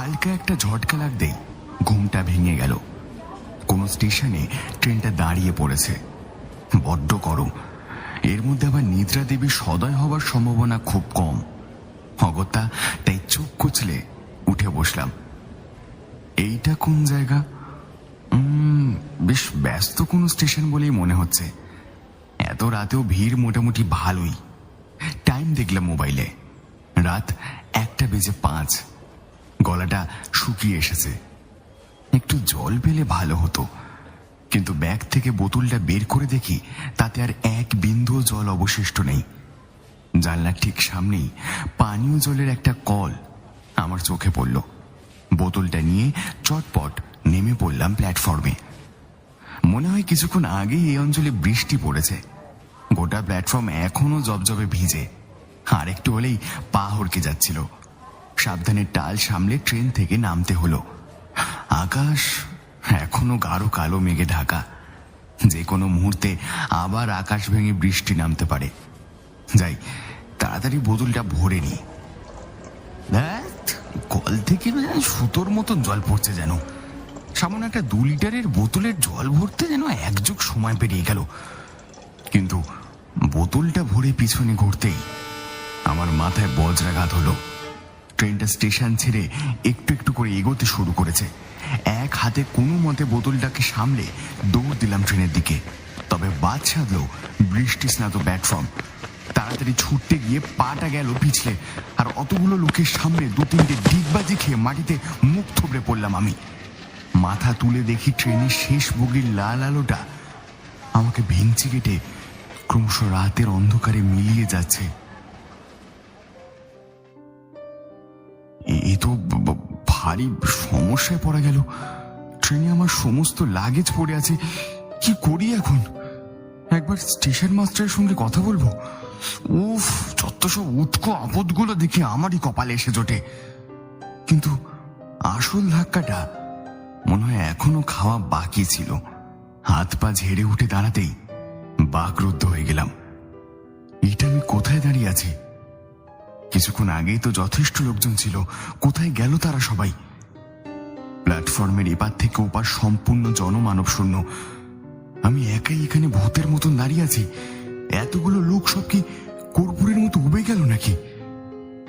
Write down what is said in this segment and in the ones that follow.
হালকা একটা ঝটকা লাগতেই ঘুমটা ভেঙে গেল। কোনো স্টেশনে ট্রেনটা দাঁড়িয়ে পড়েছে। বড্ড গরম। এর মধ্যে আবার নিদ্রা দেবীর সদয় হবার সম্ভাবনা খুব কম। অগত্যা তাই চোখ কুচলে উঠে বসলাম। এইটা কোন জায়গা? বেশ ব্যস্ত কোনো স্টেশন বলেই মনে হচ্ছে। এত রাতেও ভিড় মোটামুটি ভালোই। টাইম দেখলাম মোবাইলে। রাত একটা বেজে পাঁচ। গলাটা শুকিয়ে এসেছে। একটু জল পেলে ভালো হতো। কিন্তু ব্যাগ থেকে বোতলটা বের করে দেখি, তাতে আর এক বিন্দু জল অবশিষ্ট নেই। জানলার ঠিক সামনেই পানীয় জলের একটা কল আমার চোখে পড়ল। বোতলটা নিয়ে চটপট নেমে পড়লাম প্ল্যাটফর্মে। মনে হয় কিছুক্ষণ আগেই এই অঞ্চলে বৃষ্টি পড়েছে। গোটা প্ল্যাটফর্ম এখনও জবজবে ভিজে। আর একটু হলেই পা হড়কে যাচ্ছিল। সাবধানে টাল সামলে ট্রেন থেকে নামতে হলো। আকাশ এখনও গাঢ় কালো মেঘে ঢাকা। যে কোনো মুহূর্তে আবার আকাশ ভেঙে বৃষ্টি নামতে পারে। যাই, তাড়াতাড়ি বোতলটা ভরে নি। কল থেকে সুতোর মতন জল পড়ছে যেন। সামান্য একটা দু লিটারের বোতলের জল ভরতে যেন একযুগ সময় পেরিয়ে গেল। কিন্তু বোতলটা ভরে পিছনে ঘুরতেই আমার মাথায় বজ্রাঘাত হলো। ট্রেনটা স্টেশন ছেড়ে একটু একটু করে এগোতে শুরু করেছে। এক হাতে কোনো মতে বোতলটাকে সামলে দৌড় দিলাম ট্রেনের দিকে। তবে বাদ সাধলো বৃষ্টি স্নাত প্ল্যাটফর্ম। তাড়াতাড়ি ছুটতে গিয়ে পাটা গেল পিছলে। আর অতগুলো লোকের সামনে দু তিনটে ডিগবাজি খেয়ে মাটিতে মুখ থুবড়ে পড়লাম আমি। মাথা তুলে দেখি ট্রেনের শেষ বগির লাল আলোটা আমাকে ভেঙচি কেটে ক্রমশ রাতের অন্ধকারে মিলিয়ে যাচ্ছে। এ- তো ভারী সমস্যায় পড়া গেল। ট্রেনে আমার সমস্ত লাগেজ পড়ে আছে। কি করি এখন? একবার স্টেশন মাস্টারের সঙ্গে কথা বলব। উফ, যত সব উৎকো আপদগুলো দেখে আমারই কপালে এসে জোটে। কিন্তু আসল ধাক্কাটা মনে হয় এখনও খাওয়া বাকি ছিল। হাত পা ঝেড়ে উঠে দাঁড়াতেই বাকরুদ্ধ হয়ে গেলাম। এটা আমি কোথায় দাঁড়িয়ে আছি? কিছুক্ষণ আগেই তো যথেষ্ট লোকজন ছিল। কোথায় গেল তারা সবাই? প্ল্যাটফর্মের এপার থেকে ওপার সম্পূর্ণ জনমানব শূন্য। আমি একাই এখানে ভূতের মতন দাঁড়িয়ে আছি। এতগুলো লোক সব কি কর্পূরের মতো উবে গেল নাকি?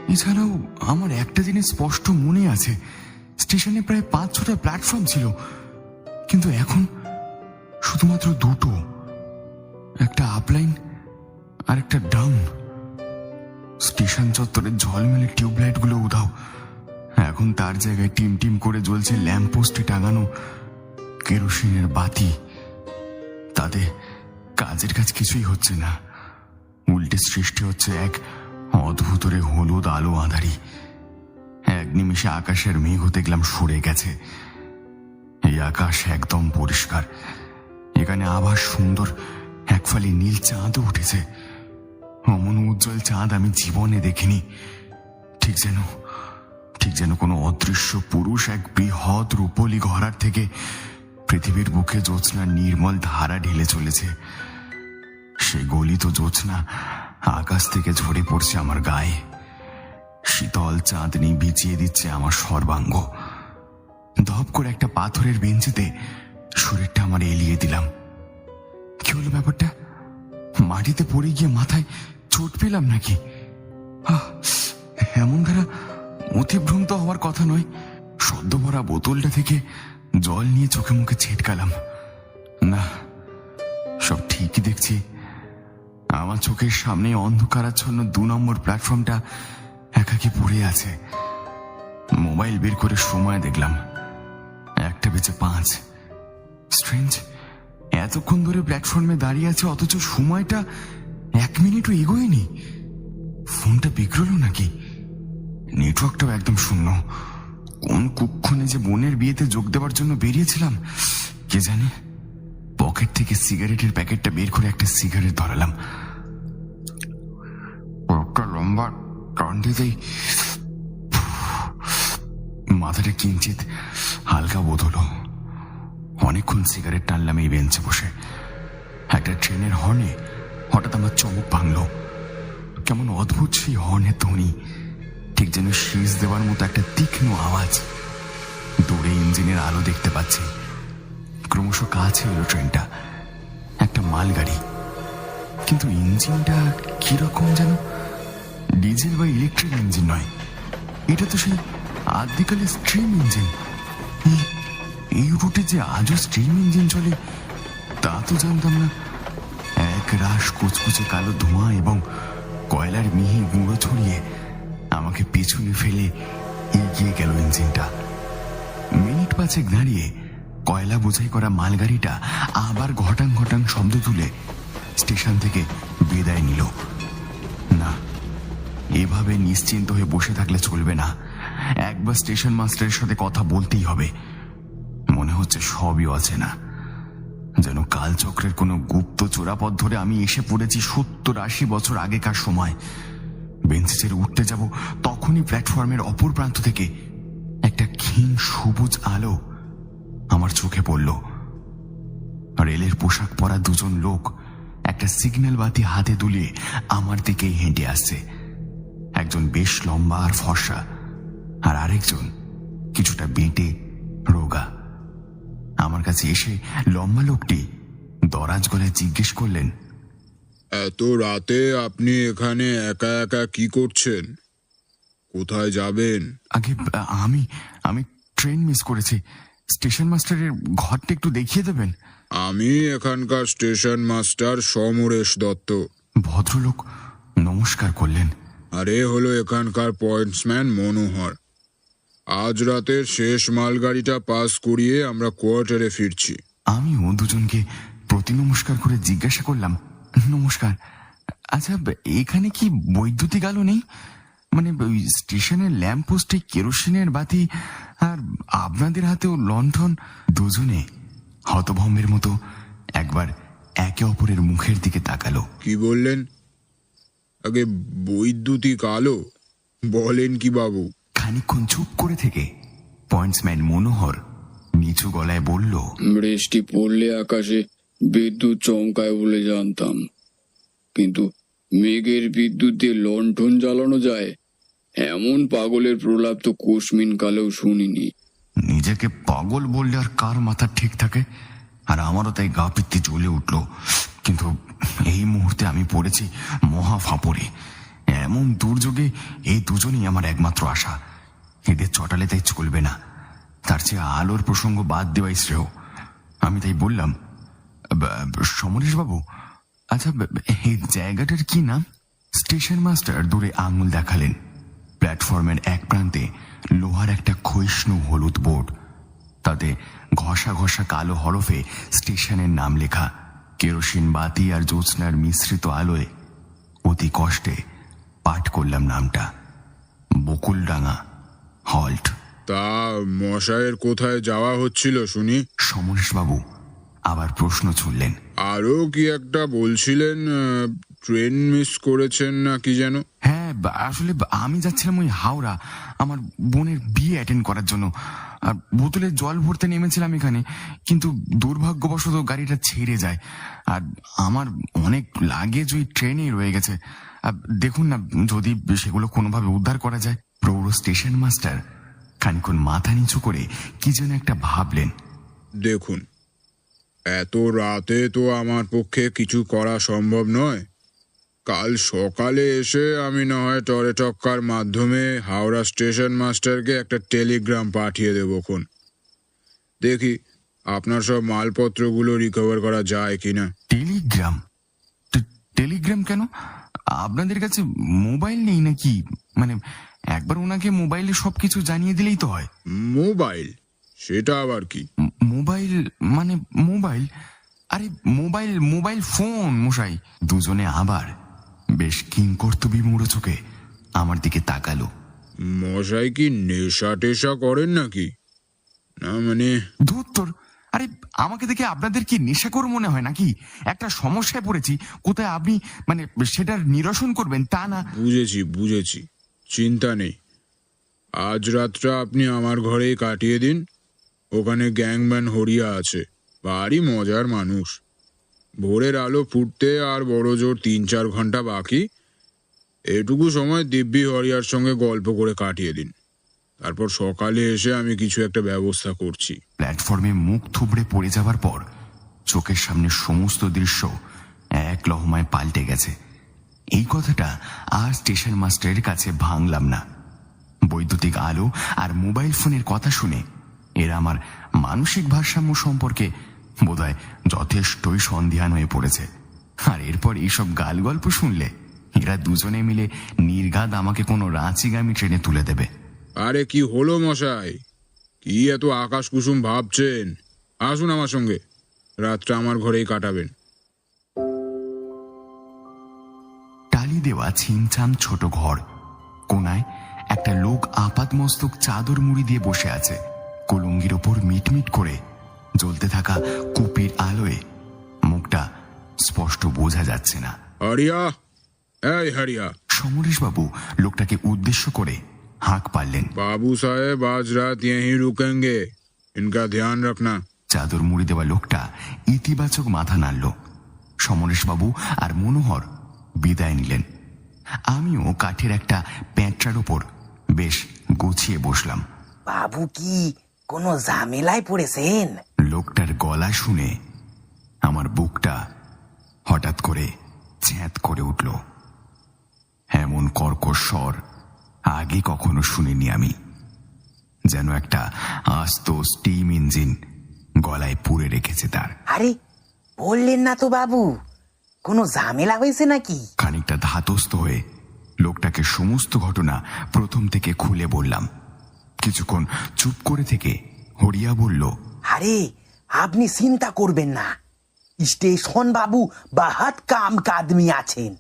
এছাড়াও আমার একটা জিনিস স্পষ্ট মনে আছে। স্টেশনে প্রায় পাঁচ ছটা প্ল্যাটফর্ম ছিল। কিন্তু এখন শুধুমাত্র দুটো। একটা আপলাইন আর একটা ডাউন। স্টেশন চত্বরের ঝলমেলে টিউবলাইটগুলো উধাও। এখন তার জায়গায় টিম টিম করে জ্বলছে ল্যাম্প পোস্টে টাঙানো, কেরোসিনের বাতি। তাতে কাজের কাজ কিছুই হচ্ছে না। উল্টে সৃষ্টি হচ্ছে এক অদ্ভুতরে হলুদ আলো আঁধারি। এক নিমিষে আকাশের মেঘ দেখলাম সরে গেছে। এই আকাশ একদম পরিষ্কার। এখানে আবার সুন্দর এক ফালি নীল চাঁদও উঠেছে। অমন উজ্জ্বল চাঁদ আমি জীবনে দেখিনি। ঠিক যেন ঠিক যেন কোনো অদৃশ্য পুরুষ এক বৃহৎ রূপলি ঘরার থেকে পৃথিবীর বুকে জ্যোৎস্নার নির্মল ধারা ঢেলে চলেছে। সে গলিত জ্যোৎস্না আকাশ থেকে ঝরে পড়ছে আমার গায়ে। শীতল চাঁদনি বিছিয়ে দিচ্ছে আমার সর্বাঙ্গ। ধপ করে একটা পাথরের বেঞ্চিতে শরীরটা আমার এলিয়ে দিলাম। কি হলো ব্যাপারটা? মাটিতে পড়ে গিয়ে মাথায় চোট পেলাম নাকি? এমন ধারা অতিভ্রান্ত হওয়ার কথা নয়। সদ্য ভরা বোতলটা থেকে জল নিয়ে চোখে মুখে ছিটকালাম। না, সব ঠিকই দেখছি। আমার চোখের সামনে অন্ধকারাচ্ছন্ন দু নম্বর প্ল্যাটফর্মটা একাকি পড়ে আছে। মোবাইল বের করে সময় দেখলাম। একটা বেজে পাঁচ। স্ট্রেঞ্জ, এতক্ষণ ধরে প্ল্যাটফর্মে দাঁড়িয়ে আছে, অথচ সময়টা এক মিনিটও এগোয়নি। ফোনটা বিগড়ল নাকি? নেটওয়ার্কটাও একদম শূন্য। কোন কুক্ষণে যে বোনের বিয়েতে যোগ দেওয়ার জন্য বেরিয়েছিলাম, কে জানে? পকেট থেকে সিগারেটের প্যাকেটটা বের করে একটা সিগারেট ধরালাম। লম্বা টান মাথাটা কিঞ্চিত হালকা বোধ হলো। অনেকক্ষণ সিগারেট টানলাম এই বেঞ্চে বসে। একটা ট্রেনের হর্নে হঠাৎ আমার চমক ভাঙলো। কেমন অদ্ভুত সেই হর্নের ধ্বনি। ঠিক যেন শীষ দেওয়ার মতো একটা তীক্ষ্ণ আওয়াজ। দূরে ইঞ্জিনের আলো দেখতে পাচ্ছি। ক্রমশ কাছে এলো ট্রেনটা। একটা মালগাড়ি। কিন্তু ইঞ্জিনটা কীরকম যেন? ডিজেল বা ইলেকট্রিক ইঞ্জিন নয়। এটা তো সেই আদিকালে স্ট্রিম ইঞ্জিন। এই- রুটে যে আজও স্ট্রিম ইঞ্জিন চলে, তা তো জানতাম না। এক রাশ কুচকুচে কালো ধোঁয়া এবং কয়লার মিহি গুঁড়ো ছড়িয়ে আমাকে পেছনে ফেলে এগিয়ে গেল ইঞ্জিনটা। মিনিট পাঁচেক দাঁড়িয়ে কয়লা বোঝাই করা মালগাড়িটা আবার ঘটাং ঘটাং শব্দ তুলে স্টেশন থেকে বিদায় নিল। না, এভাবে নিশ্চিন্ত হয়ে বসে থাকলে চলবে না। একবার স্টেশন মাস্টারের সাথে কথা বলতেই হবে। মনে হচ্ছে সবই আছে না যেন কালচক্রের কোনো গুপ্ত চোরাপথ ধরে আমি এসে পড়েছি সত্তর আশি বছর আগেকার সময়। বেঞ্চে ছেড়ে উঠতে যাব তখনই প্ল্যাটফর্মের অপর প্রান্ত থেকে একটা ক্ষীণ সবুজ আলো আমার চোখে পড়ল। রেলের পোশাক পরা দুজন লোক একটা সিগন্যাল বাতি হাতে দুলিয়ে আমার দিকেই হেঁটে আসছে। একজন বেশ লম্বা আর ফর্সা, আর আরেকজন কিছুটা বেঁটে, রোগা। আমার কাছে এসে লম্বা লোকটি দরাজ গলায় জিজ্ঞেস করলেন এত রাতে আপনি এখানে একা একা কি করছেন? কোথায় যাবেন? আগে আমি আমি ট্রেন মিস করেছি। স্টেশন মাস্টারের ঘরটা একটু দেখিয়ে দেবেন? আমি এখানকার স্টেশন মাস্টার সমরেশ দত্ত। ভদ্রলোক নমস্কার করলেন। আর হলো এখানকার পয়েন্টসম্যান মনোহর। আজ রাতের শেষ মালগাড়িটা পাস করিয়ে আমরা কোয়ার্টারে ফিরছি। আমি ও দুজনকে প্রতি নমস্কার করে জিজ্ঞাসা করলাম নমস্কার আচ্ছা এখানে কি বৈদ্যুতিক আলো নেই? মানে ওই স্টেশনের ল্যাম্প পোস্টে কেরোসিনের বাতি আর আপনাদের হাতেও লণ্ঠন দুজনে হতভম্বের মতো একবার একে অপরের মুখের দিকে তাকালো। কি বললেন? আগে বৈদ্যুতিক আলো? বলেন কি বাবু? খানিকক্ষণ চুপ করে থেকে পয়েন্টসম্যান মনোহর নিচু গলায় বলল বৃষ্টি পড়লে আকাশে বিদ্যুৎ চমকায় বলে জানতাম। কিন্তু মেঘের বিদ্যুৎ দিয়ে লণ্ঠন জ্বালানো যায় এমন পাগলের প্রলাপ তো কোশমিন কালেও শুনিনি। নিজেকে পাগল বললে আর কার মাথা ঠিক থাকে? আর আমারও তাই গা পিত্তি জ্বলে উঠল। কিন্তু এই মুহূর্তে আমি পড়েছি মহা ফাঁপড়ে। এমন দুর্যোগে এই দুজনেই আমার একমাত্র আশা। এদের চটালে তাই চলবে না। তার চেয়ে আলোর প্রসঙ্গ বাদ দেওয়াই শ্রেয়। আমি তাই বললাম সমরেশ বাবু আচ্ছা এই জায়গাটার কি নাম? স্টেশন মাস্টার দূরে আঙুল দেখালেন। প্ল্যাটফর্মের এক প্রান্তে লোহার একটা ক্ষয়িষ্ণু হলুদ বোর্ড। তাতে ঘষা ঘষা কালো হরফে স্টেশনের নাম লেখা, কেরোসিন বাতি আর জ্যোৎস্নার মিশ্রিত আলোয়। অতি কষ্টে পাঠ করলাম নামটা। বকুলডাঙ্গা। হল্ট তা মশায়ের কোথায় যাওয়া হচ্ছিল শুনি? সমরেশবাবু আবার প্রশ্ন ছুড়লেন। আরও কি একটা বলছিলেন আহ, ট্রেন মিস করেছেন না কি যেন? হ্যাঁ বা- আসলে বা- আমি যাচ্ছিলাম ওই হাওড়া আমার বোনের বিয়ে অ্যাটেন্ড করার জন্য। আর বোতলে জল ভরতে নেমেছিলাম এখানে কিন্তু দুর্ভাগ্যবশত গাড়িটা ছেড়ে যায়। আর আমার অনেক লাগেজ ওই ট্রেনেই রয়ে গেছে। আর দেখুন না যদি সেগুলো কোনোভাবে উদ্ধার করা যায়। প্রৌঢ় স্টেশন মাস্টার খানিক্ষণ মাথা নিচু করে কি যেন একটা ভাবলেন। দেখুন এত রাতে তো আমার পক্ষে কিছু করা সম্ভব নয়। কাল সকালে এসে আমি না হয় টরে টক্কার মাধ্যমে হাওড়া স্টেশন মাস্টারকে একটা টেলিগ্রাম পাঠিয়ে দেবো খন। দেখি আপনার সব মালপত্রগুলো রিকভার করা যায় কিনা। টেলিগ্রাম? টেলিগ্রাম কেন? আপনাদের কাছে মোবাইল নেই নাকি? মানে একবার ওনাকে মোবাইলে সবকিছু জানিয়ে দিলেই তো হয়। মোবাইল? সেটা আবার কি? মোবাইল মানে মোবাইল? আরে মোবাইল মোবাইল ফোন মশাই। দুজনে আবার। বেশ কিংকর্তবী মুড়ো চোখে আমার দিকে তাকালো। মশাই কি নেশা টেশা করেন নাকি? না মানে ধুত্তর আরে, আমাকে দেখে আপনাদের কি নেশাকর মনে হয় নাকি? একটা সমস্যায় পড়েছি, কোথায় আপনি মানে সেটার নিরসন করবেন, তা না। বুঝেছি বুঝেছি। চিন্তা নেই। আজ রাতটা আপনি আমার ঘরেই কাটিয়ে দিন। ওখানে গ্যাংম্যান হরিয়া আছে। ভারী মজার মানুষ। ভোরের আলো ফুটতে আর বড় জোর তিন চার ঘণ্টা বাকি। এটুকু সময় দিব্যি হরিয়ার সঙ্গে গল্প করে কাটিয়ে দিন। তারপর সকালে এসে আমি কিছু একটা ব্যবস্থা করছি। প্ল্যাটফর্মে মুখ থুবড়ে পড়ে যাওয়ার পর চোখের সামনে সমস্ত দৃশ্য এক লহমায় পাল্টে গেছে। এই কথাটা আর স্টেশন মাস্টারের কাছে ভাঙলাম না। বৈদ্যুতিক আলো আর মোবাইল ফোনের কথা শুনে এরা আমার মানসিক ভারসাম্য সম্পর্কে বোধহয় যথেষ্টই সন্ধিহান হয়ে পড়েছে। আর এরপর এইসব গাল গল্প শুনলে এরা দুজনে মিলে নির্ঘাত আমাকে কোনো রাঁচিগামী ট্রেনে তুলে দেবে। আরে কি হলো মশাই? কি এত আকাশ কুসুম ভাবছেন? আসুন আমার সঙ্গে। রাতটা আমার ঘরেই কাটাবেন। টালি দেওয়া ছিমছাম ছোট ঘর। কোনায় একটা লোক আপাত মস্তক চাদর মুড়ি দিয়ে বসে আছে। কলঙ্গির ওপর মিটমিট করে জ্বলতে থাকা কুপির আলোয় মুখটা স্পষ্ট বোঝা যাচ্ছে না। হরিয়া! এই হরিয়া! সমরেশবাবু লোকটাকে উদ্দেশ্য করে হাঁক পারলেন বাবু সাহেব আজ রাত ইহি রুকেঙ্গে ইনকা ধ্যান রাখনা চাদর মুড়ি দেওয়া লোকটা ইতিবাচক মাথা নাড়ল সমরেশবাবু আর মনোহর বিদায় নিলেন আমিও কাঠের একটা প্যাঁটরার ওপর বেশ গুছিয়ে বসলাম বাবু কি কোনো ঝামেলায় পড়েছেন লোকটার গলা শুনে আমার বুকটা হঠাৎ করে ছ্যাঁত করে উঠল এমন কর্কশ স্বর আগে কখনো শুনিনি আমি। যেন একটা আস্ত স্টিম ইঞ্জিন গলায় পুড়ে রেখেছে তার। আরে বললেন না তো বাবু কোনো ঝামেলা হয়েছে নাকি? খানিকটা ধাতস্থ হয়ে লোকটাকে সমস্ত ঘটনা প্রথম থেকে খুলে বললাম। কিছুক্ষণ চুপ করে থেকে হরিয়া বলল আরে আপনি চিন্তা করবেন না। স্টেশন বাবু বাহাত কাম কাদমি আছেন।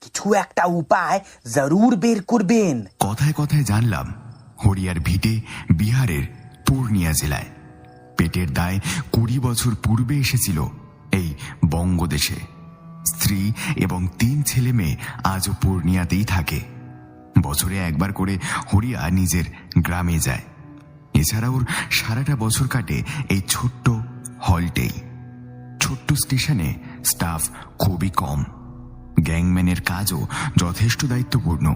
কিছু একটা উপায় জরুর বের করবেন। কথায় কথায় জানলাম, হরিয়ার ভিটে বিহারের পূর্ণিয়া জেলায়। পেটের দায় কুড়ি বছর পূর্বে এসেছিল এই বঙ্গদেশে। স্ত্রী এবং তিন ছেলে মেয়ে আজও পূর্ণিয়াতেই থাকে। বছরে একবার করে হরিয়া নিজের গ্রামে যায়। এছাড়া ওর সারাটা বছর কাটে এই ছোট্ট হলটেই। ছোট্ট স্টেশনে স্টাফ খুবই কম। গ্যাংম্যানের কাজও যথেষ্ট দায়িত্বপূর্ণ।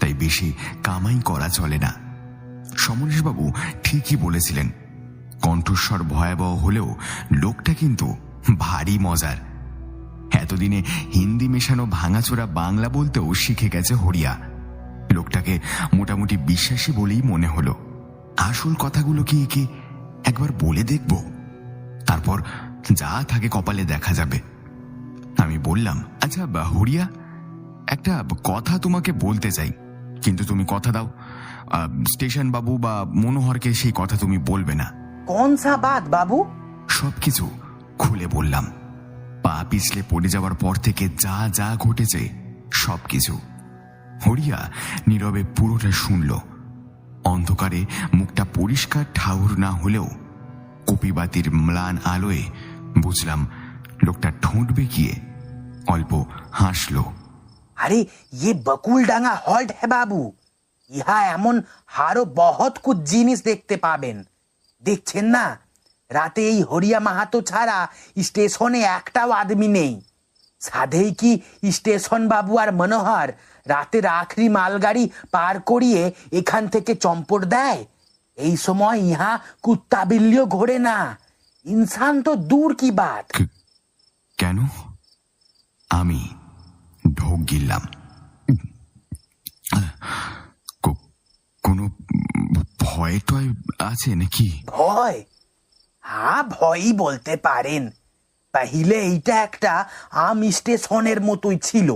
তাই বেশি কামাই করা চলে না। সমরেশবাবু ঠিকই বলেছিলেন, কণ্ঠস্বর ভয়াবহ হলেও লোকটা কিন্তু ভারী মজার। এতদিনে হিন্দি মেশানো ভাঙাচোরা বাংলা বলতেও শিখে গেছে হরিয়া। লোকটাকে মোটামুটি বিশ্বাসী বলেই মনে হলো। আসল কথাগুলো কি একে একবার বলে দেখব? তারপর যা থাকে কপালে দেখা যাবে। আমি বললাম আচ্ছা হরিয়া একটা কথা তোমাকে বলতে চাই। কিন্তু তুমি কথা দাও। স্টেশন বাবু বা মনোহরকে সেই কথা তুমি বলবে না। কোন সা বাত বাবু? সবকিছু খুলে বললাম। পা পিছলে পড়ে যাওয়ার পর থেকে যা যা ঘটেছে সবকিছু। হরিয়া নীরবে পুরোটা শুনল। অন্ধকারে মুখটা পরিষ্কার ঠাউর না হলেও কপিবাতির ম্লান আলোয় বুঝলাম লোকটা ঠোঁট বেঁকিয়ে অল্প হাসলো। আরে ইয়ে বকুলডাঙ্গা হল্ট হ্যাঁ বাবু। ইহা এমন আরও বহুত কুছ জিনিস দেখতে পাবেন। দেখছেন না? রাতে এই হরিয়া মাহাতো ছাড়া স্টেশনে একটাও আদমি নেই। সাধেই কি স্টেশন বাবু আর মনোহর রাতের আখরি মালগাড়ি পার করিয়ে এখান থেকে চম্পট দেয়? এই সময় ইহা কুত্তা বিল্লিও ঘোরে না। ইনসান তো দূর কি বাত। কেন? আমি ঢোক গিললাম। কোনো ভয় টয় আছে নাকি? ভয়? হ্যাঁ ভয়ই বলতে পারেন। পাহিলে এইটা একটা আম স্টেশনের মতোই ছিল।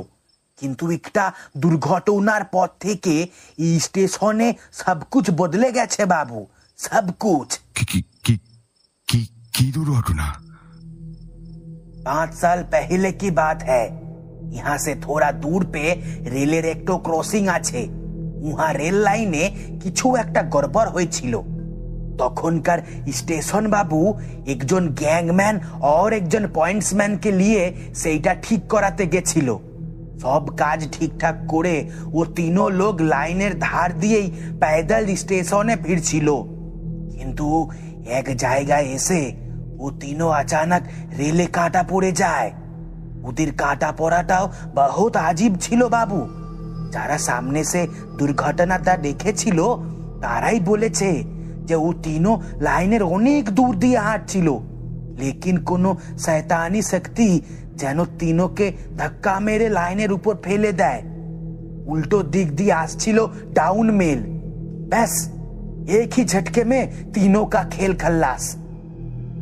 কিন্তু একটা দুর্ঘটনার পর থেকে এই স্টেশনে সবকুছ বদলে গেছে বাবু সবকুছ কি কি কি দুর্ঘটনা? पाँच साल पहले की बात है यहाँ से थोड़ा दूर पे রেলের একটু ক্রসিং আছে উহা রেল লাইনে কিছু একটা গড়বড় হয়েছিল তখনকার স্টেশন বাবু একজন গ্যাংম্যান আর একজন পয়েন্টসম্যানকে নিয়ে সেইটা ঠিক করাতে গেছিল সব কাজ ঠিকঠাক করে ও তিনও লোক লাইনের ধার দিয়েই প্যাদল স্টেশনে ফিরছিল কিন্তু এক জায়গায় এসে ও তিনও আচানক রেলে কাটা পড়ে যায় ওদের কাটা পড়াটাও বহুত আজীব ছিল বাবু যারা সামনে সে দুর্ঘটনাটা দেখেছিল তারাই বলেছে যে ও তিনও লাইনের অনেক দূর দিয়ে হাঁটছিল লেকিন কোনো শয়তানি শক্তি যেন তিনোকে ধাক্কা মেরে লাইনের উপর ফেলে দেয় उल्टो दिख दी আসছিল डाउन मेल बस एक ही झटके में तीनों का खेल खल्लास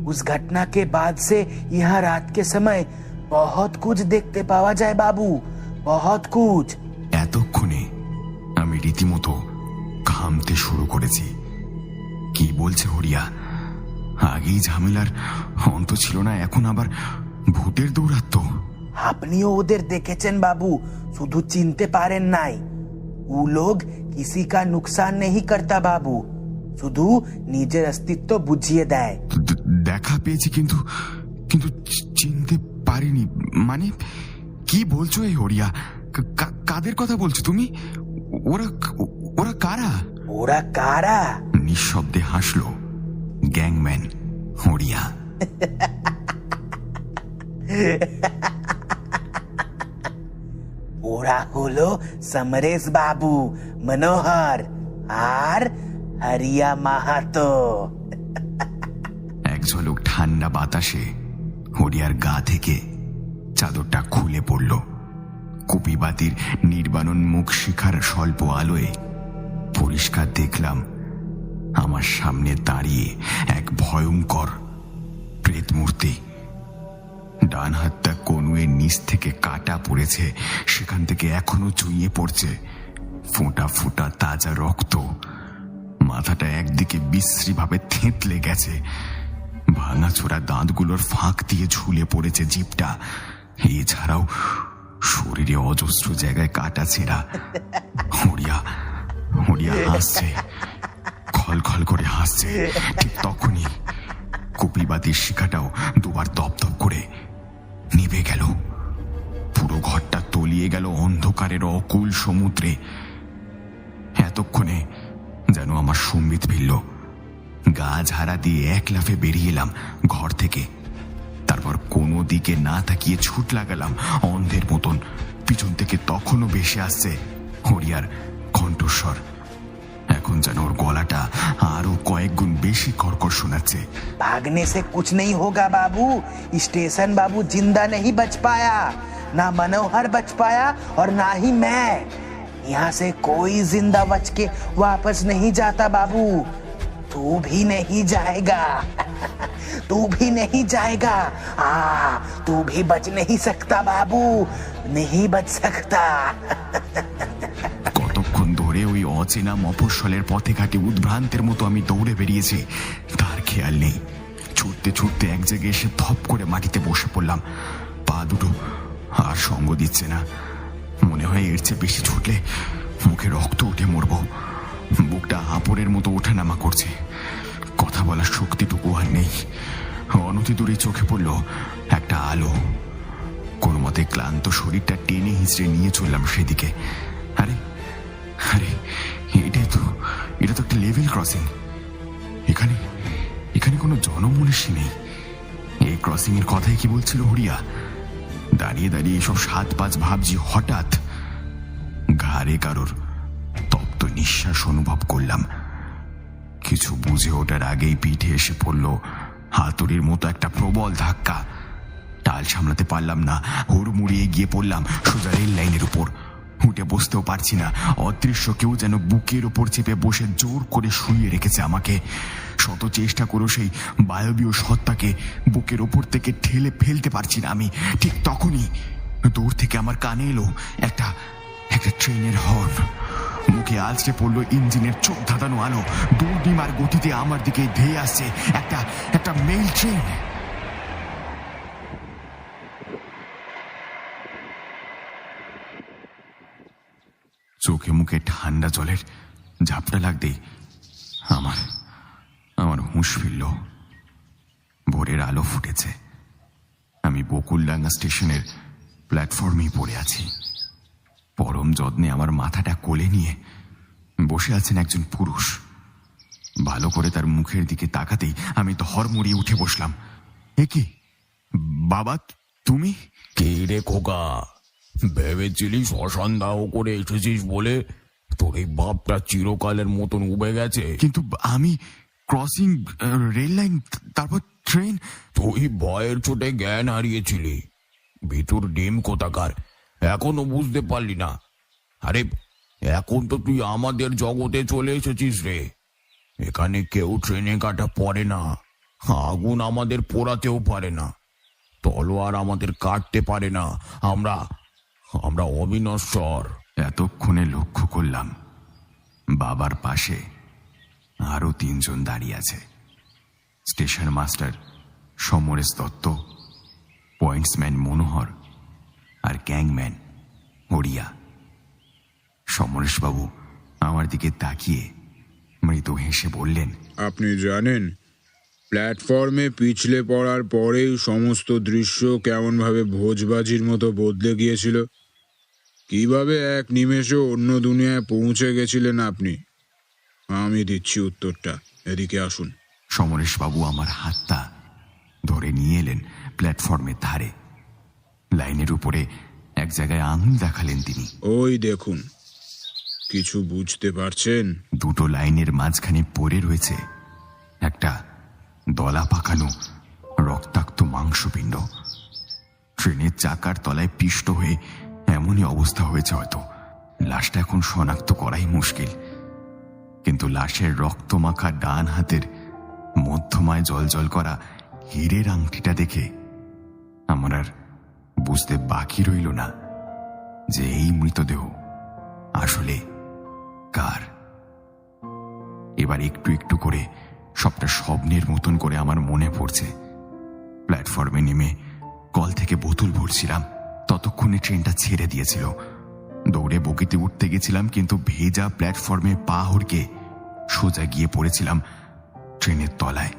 उस घटना के बाद से यहाँ रात के समय बहुत कुछ देखते पावा जाए बाबू बहुत कुछ এতক্ষণে আমি রীতিমতো ঘামতে শুরু করেছি কি বলছে হরিয়া আগেই ঝামেলার অন্ত ছিল না এখন আবার ভূতের দৌরাত্ম আপনিও ওদের দেখেছেন বাবু শুধু চিনতে পারেন নাই ও লোক কিসি কা নুকসান নেই করতা বাবু শুধু নিজের অস্তিত্ব বুঝিয়ে দেয় দ- দেখা পেয়েছি কিন্তু কিন্তু চিনতে পারিনি। মানে কি বলছো এই হরিয়া? কাদের কথা বলছো তুমি? ওরা ওরা কারা? ওরা কারা? নিঃশব্দে হাসলো গ্যাংম্যান হরিয়া। ওরা হলো সমরেশ বাবু মনোহর আর হরিয়া মাহাতো। ঝলক ঠান্ডা বাতাসে হরিয়ার গা থেকে চাদরটা খুলে পড়ল। কুপিবাতির নির্বাণন মুখ শিখার স্বল্প আলোয় পরিষ্কার দেখলাম, আমার সামনে দাঁড়িয়ে এক ভয়ঙ্কর প্রেত মূর্তি ডান হাতটা কনুয়ের নিচ থেকে কাটা পড়েছে, সেখান থেকে এখনও চুইয়ে পড়ছে। ফোঁটা ফোঁটা তাজা রক্ত, মাথাটা একদিকে বিশ্রীভাবে থেঁতলে গেছে। ভাঙাচোরা দাঁতগুলোর ফাঁক দিয়ে ঝুলে পড়েছে জিপটা এছাড়াও শরীরে অজস্র জায়গায় কাটা ছেঁড়া। হরিয়া হরিয়া হাসছে। খলখল করে হাসছে। ঠিক তখনই কপিবাতির শিখাটাও দুবার দপদপ করে নিভে গেল। পুরো ঘরটা তলিয়ে গেল অন্ধকারের অকুল সমুদ্রে। এতক্ষণে যেন আমার সম্বিত ফিরল। গা ঝাড়া দিয়ে এক লাফে বেরিয়ে এলাম ঘর থেকে তারপর কোনো দিকে না তাকিয়ে ছুট লাগালাম অন্ধের মতন পিছন থেকে তখনও ভেসে আসছে হরিয়ার কণ্ঠস্বর এখন যেন ওর গলাটা আরো কয়েক গুণ বেশি কর্কশ শোনাচ্ছে भागने से कुछ नहीं होगा बाबू स्टेशन बाबू जिंदा नहीं बच पाया ना मनोहर बच पाया और ना ही मैं यहाँ से कोई जिंदा बच के वापस नहीं जाता बाबू तू भी नहीं जाएगा तू भी नहीं जाएगा आ तू भी बच नहीं सकता बाबू नहीं बच सकता কতক্ষণ ধরে ওই অচেনা মফস্বলের পথে ঘাটে উদ্ভ্রান্তের মতো আমি দৌড়ে বেরিয়েছি তার খেয়াল নেই ছুটতে ছুটতে এক জায়গায় এসে থপ করে মাটিতে বসে পড়লাম পা দুটো আর সঙ্গ দিচ্ছে না মনে হয় এর চেয়ে বেশি ছুটলে মুখে রক্ত উঠে মরবো বুকটা হাঁপড়ের মতো ওঠানামা করছে। কথা বলার শক্তিটুকু আর নেই। অনতি দূরে চোখে পড়ল একটা আলো। কোনো মতে ক্লান্ত শরীরটা টেনে হিঁচড়ে নিয়ে চললাম সেদিকে। আরে আরে এটাই তো, এটা তো একটা লেভেল ক্রসিং। এখানে এখানে কোনো জনমনীষী নেই। এই ক্রসিং এর কথাই কি বলছিল হরিয়া? দাঁড়িয়ে দাঁড়িয়ে এসব সাত পাঁচ ভাবছি হঠাৎ। ঘাড়ে কারোর নিঃশ্বাস অনুভব করলাম। কিছু বুঝে ওঠার আগেই পিঠে এসে পড়ল হাতুড়ির মতো একটা প্রবল ধাক্কা। টাল সামলাতে পারলাম না, হুড়মুড়িয়ে গিয়ে পড়লাম সোজা রেল লাইনের উপর। উঠে বসতেও পারছি না, অদৃশ্য কেউ যেন বুকের ওপর চেপে বসে জোর করে শুয়ে রেখেছে আমাকে। শত চেষ্টা করেও সেই বায়বীয় সত্তাকে বুকের ওপর থেকে ঠেলে ফেলতে পারছি না আমি। ঠিক তখনই দূর থেকে আমার কানে এলো একটা একটা ট্রেনের হর্ন। মুখে আলচে পড়ল ইঞ্জিনের চোখ ধাঁধানো আলো। দৌড়িমার গতিতে আমার দিকে ধেয়ে আসছে একটা একটা মেল ট্রেন চোখে মুখে ঠান্ডা জলের ঝাপটা লাগতেই আমার আমার হুঁশ ফিরল। ভোরের আলো ফুটেছে। আমি বকুল বকুলডাঙ্গা স্টেশনের প্ল্যাটফর্মেই পড়ে আছি। পরম যত্নে আমার মাথাটা কোলে নিয়ে বসে আছেন একজন পুরুষ। ভালো করে তার মুখের দিকে তাকাতেই আমি তো হরমড়িয়ে উঠে বসলাম। এ কি? বাবা তুমি? কে রে খোকা? ভেবেছিলি শ্মশান দাহ করে এসেছিস বলে তোর এই বাপটা চিরকালের মতন উবে গেছে? কিন্তু আমি ক্রসিং রেল লাইন তারপর ট্রেন তুই ভয়ের চোটে জ্ঞান হারিয়েছিলি। ভিতর ডিম কোথাকার? এখনও বুঝতে পারলি না। আরে, এখন তো তুই আমাদের জগতে চলে এসেছিস রে। এখানে কেউ ট্রেনে কাটা পড়ে না। আগুন আমাদের পোড়াতেও পারে না। তলোয়ার আমাদের কাটতে পারে না। আমরা আমরা অবিনশ্বর। এতক্ষণে লক্ষ্য করলাম, বাবার পাশে আরও তিনজন দাঁড়িয়ে আছে। Station master Samaresh Dutta, pointsman Manohar আর গ্যাংম্যান হরিয়া সমরেশবাবু আমার দিকে তাকিয়ে মৃদু হেসে বললেন আপনি জানেন প্ল্যাটফর্মে পিছলে পড়ার পরেই সমস্ত দৃশ্য কেমনভাবে ভোজবাজির মতো বদলে গিয়েছিল। কীভাবে এক নিমেষে অন্য দুনিয়ায় পৌঁছে গেছিলেন আপনি? আমি দিচ্ছি উত্তরটা। এদিকে আসুন। সমরেশবাবু আমার হাতটা ধরে নিয়ে এলেন প্ল্যাটফর্মের ধারে। লাইনের উপরে এক জায়গায় আঙুল দেখালেন তিনি। ওই দেখুন কিছু বুঝতে পারছেন? দুটো লাইনের মাঝখানে পড়ে রয়েছে একটা দলা পাকানো রক্তাক্ত মাংসপিণ্ড। ট্রেনের চাকার তলায় পিষ্ট হয়ে এমনই অবস্থা হয়েছে হয়তো। লাশটা এখন শনাক্ত করাই মুশকিল। কিন্তু লাশের রক্ত মাখা ডান হাতের মধ্যমায় জলজল করা হীরের আংটিটা দেখে আমার আর বুঝতে বাকি রইল না যে এই মৃতদেহ আসলে কার। এবার একটু একটু করে সবটা স্বপ্নের মতন করে আমার মনে পড়ছে। প্ল্যাটফর্মে নেমে কল থেকে বোতল ভরছিলাম। ততক্ষণে ট্রেনটা ছেড়ে দিয়েছিল। দৌড়ে বগিতে উঠতে গেছিলাম কিন্তু ভেজা প্ল্যাটফর্মে পা হড়কে সোজা গিয়ে পড়েছিলাম ট্রেনের তলায়।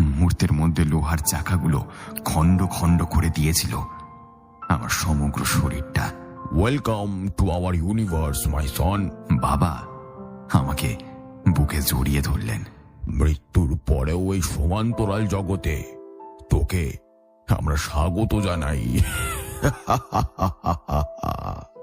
মুহূর্তের মধ্যে লোহার চাকাগুলো খণ্ড খণ্ড করে দিয়েছিল। আমার সমগ্র শরীরটা welcome to our universe my son বাবা আমাকে বুকে জড়িয়ে ধরলেন। মৃত্যুর পরেও এই সমান্তরাল জগতে তোকে আমরা স্বাগত জানাই।